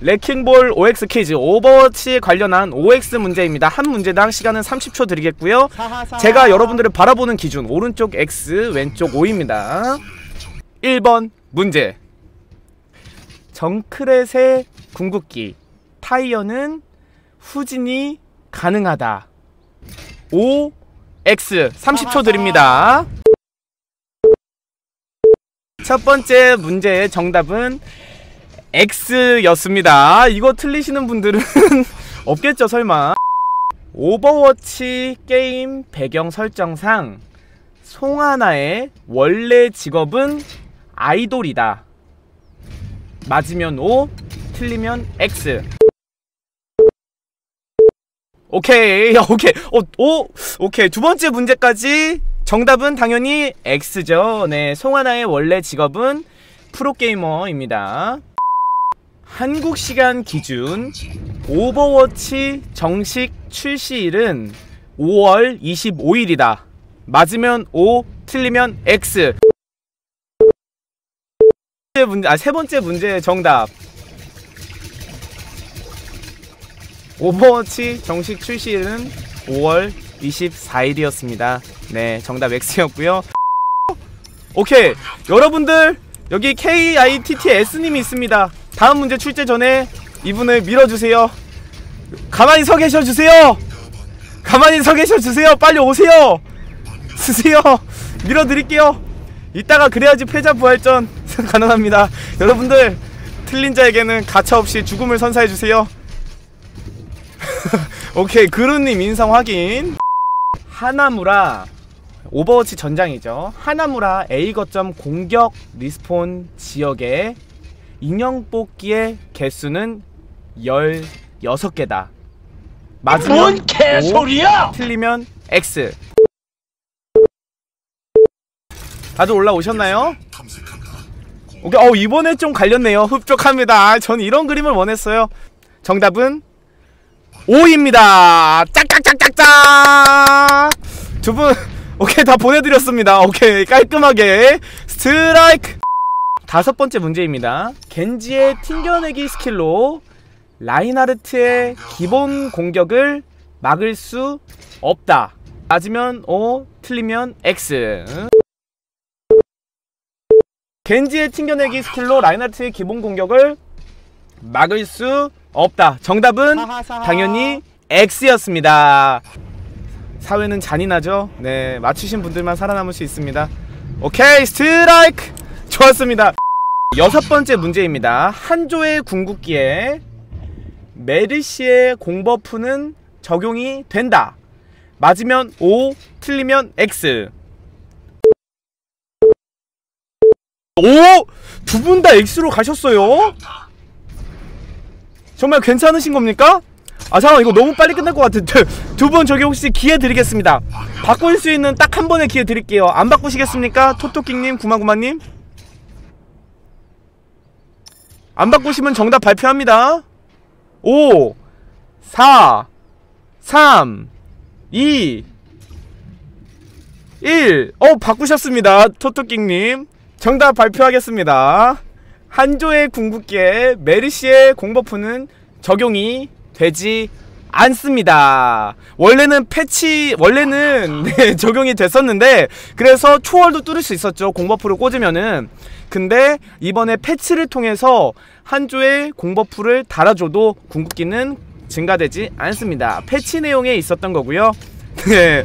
레킹볼 OX 퀴즈 오버워치 관련한 OX 문제입니다. 한 문제당 시간은 30초 드리겠고요. 제가 여러분들을 바라보는 기준 오른쪽 X 왼쪽 O입니다. 1번 문제 정크렛의 궁극기 타이어는 후진이 가능하다. O X 30초 드립니다. 첫 번째 문제의 정답은 X였습니다. 이거 틀리시는 분들은 없겠죠, 설마. 오버워치 게임 배경 설정상 송하나의 원래 직업은 아이돌이다. 맞으면 O, 틀리면 X. 오케이, 오케이, 어, 오, 오케이. 두 번째 문제까지 정답은 당연히 X죠. 네, 송하나의 원래 직업은 프로게이머입니다. 한국 시간 기준 오버워치 정식 출시일은 5월 25일이다. 맞으면 O, 틀리면 X. 문제, 아, 세 번째 문제 정답. 오버워치 정식 출시일은 5월 24일이었습니다. 네, 정답 X였고요. 오케이, 여러분들 여기 KITTS님이 있습니다. 다음 문제 출제 전에 이분을 밀어주세요. 가만히 서 계셔 주세요. 가만히 서 계셔 주세요. 빨리 오세요. 쓰세요. 밀어드릴게요. 이따가 그래야지 패자 부활전 가능합니다. 여러분들 틀린 자에게는 가차없이 죽음을 선사해주세요. 오케이 그루님 인성 확인. 하나무라 오버워치 전장이죠. 하나무라 A 거점 공격 리스폰 지역의 인형 뽑기의 개수는 16개다. 맞으면 뭔 개소리야! 틀리면 X. 다들 올라오셨나요? 오케이, 어 이번에 좀 갈렸네요. 흡족합니다. 전 이런 그림을 원했어요. 정답은 5입니다. 짝짝짝짝짝. 두 분, 오케이 다 보내드렸습니다. 오케이 깔끔하게 스트라이크. 다섯 번째 문제입니다. 겐지의 튕겨내기 스킬로 라인하르트의 기본 공격을 막을 수 없다. 맞으면 O, 틀리면 X. 겐지의 튕겨내기 스킬로 라인하르트의 기본 공격을 막을 수 없다. 정답은 당연히 X였습니다. 사회는 잔인하죠? 네, 맞추신 분들만 살아남을 수 있습니다. 오케이, 스트라이크! 좋았습니다. 여섯 번째 문제입니다. 한조의 궁극기에 메르시의 공버프는 적용이 된다. 맞으면 O, 틀리면 X. 오! 두 분 다 X로 가셨어요? 정말 괜찮으신 겁니까? 아 잠깐 이거 너무 빨리 끝날 것 같은데 두 분 저기 혹시 기회 드리겠습니다 바꿀 수 있는 딱 한 번의 기회 드릴게요 안 바꾸시겠습니까? 토토킹님 구마구마님 안 바꾸시면 정답 발표합니다. 5 4 3 2 1 어, 바꾸셨습니다 토토킹님. 정답 발표하겠습니다. 한조의 궁극기에 메르시의 공버프는 적용이 되지 않습니다. 원래는 패치 원래는 네, 적용이 됐었는데 그래서 초월도 뚫을 수 있었죠. 공버프를 꽂으면은 근데 이번에 패치를 통해서 한 조의 공버프를 달아줘도 궁극기는 증가되지 않습니다. 패치 내용에 있었던 거고요. 네.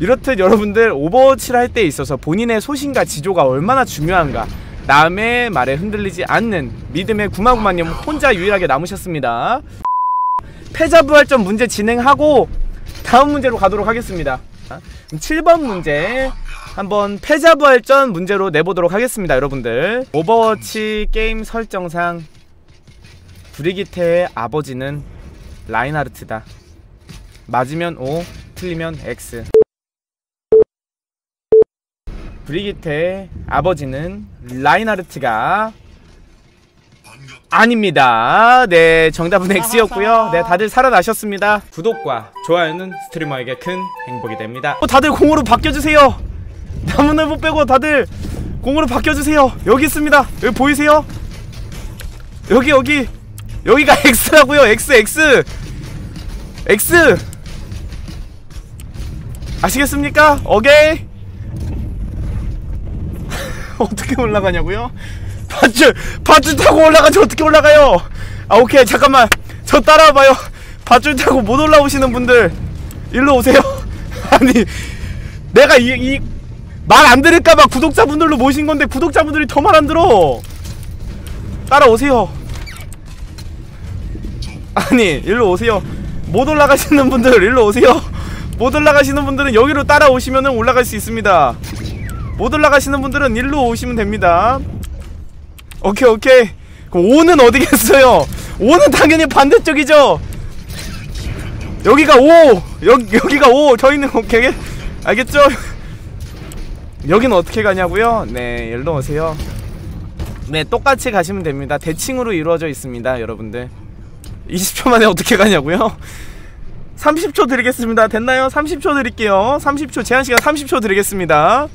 이렇듯 여러분들 오버워치를 할 때 있어서 본인의 소신과 지조가 얼마나 중요한가 남의 말에 흔들리지 않는 믿음의 구마구마님 혼자 유일하게 남으셨습니다. 패자부활전 문제 진행하고 다음 문제로 가도록 하겠습니다. 7번 문제 한번 패자부활전 문제로 내보도록 하겠습니다 여러분들. 오버워치 게임 설정상 브리기테의 아버지는 라인하르트다. 맞으면 O 틀리면 X. 브리기테의 아버지는 라인하르트가 아닙니다. 네, 정답은 X였고요. 네, 다들 살아나셨습니다. 구독과 좋아요는 스트리머에게 큰 행복이 됩니다. 어, 다들 공으로 바뀌어주세요. 나무늘보 빼고 다들 공으로 바뀌어주세요. 여기 있습니다. 여기 보이세요? 여기 여기 여기가 X라고요 X X X 아시겠습니까? 오케이 어떻게 올라가냐고요? 밧줄 밧줄 타고 올라가지 어떻게 올라가요? 아 오케이. 잠깐만. 저 따라와봐요. 밧줄 타고 못 올라오시는 분들 일로 오세요. 아니 내가 이 이 말 안 들을까봐 구독자분들로 모신 건데 구독자분들이 더 말 안 들어. 따라오세요. 아니 일로 오세요. 못 올라가시는 분들 일로 오세요. 못 올라가시는 분들은 여기로 따라오시면 올라갈 수 있습니다. 못 올라가시는 분들은 일로 오시면 됩니다 오케이 오케이. 그럼 5는 어디겠어요? 5는 당연히 반대쪽이죠. 여기가 5 여기, 여기가 5 저희는 오케이 알겠죠? 여기는 어떻게 가냐고요? 네 일로 오세요. 네 똑같이 가시면 됩니다. 대칭으로 이루어져 있습니다 여러분들. 20초 만에 어떻게 가냐고요? 30초 드리겠습니다. 됐나요? 30초 드릴게요. 30초 제한시간 30초 드리겠습니다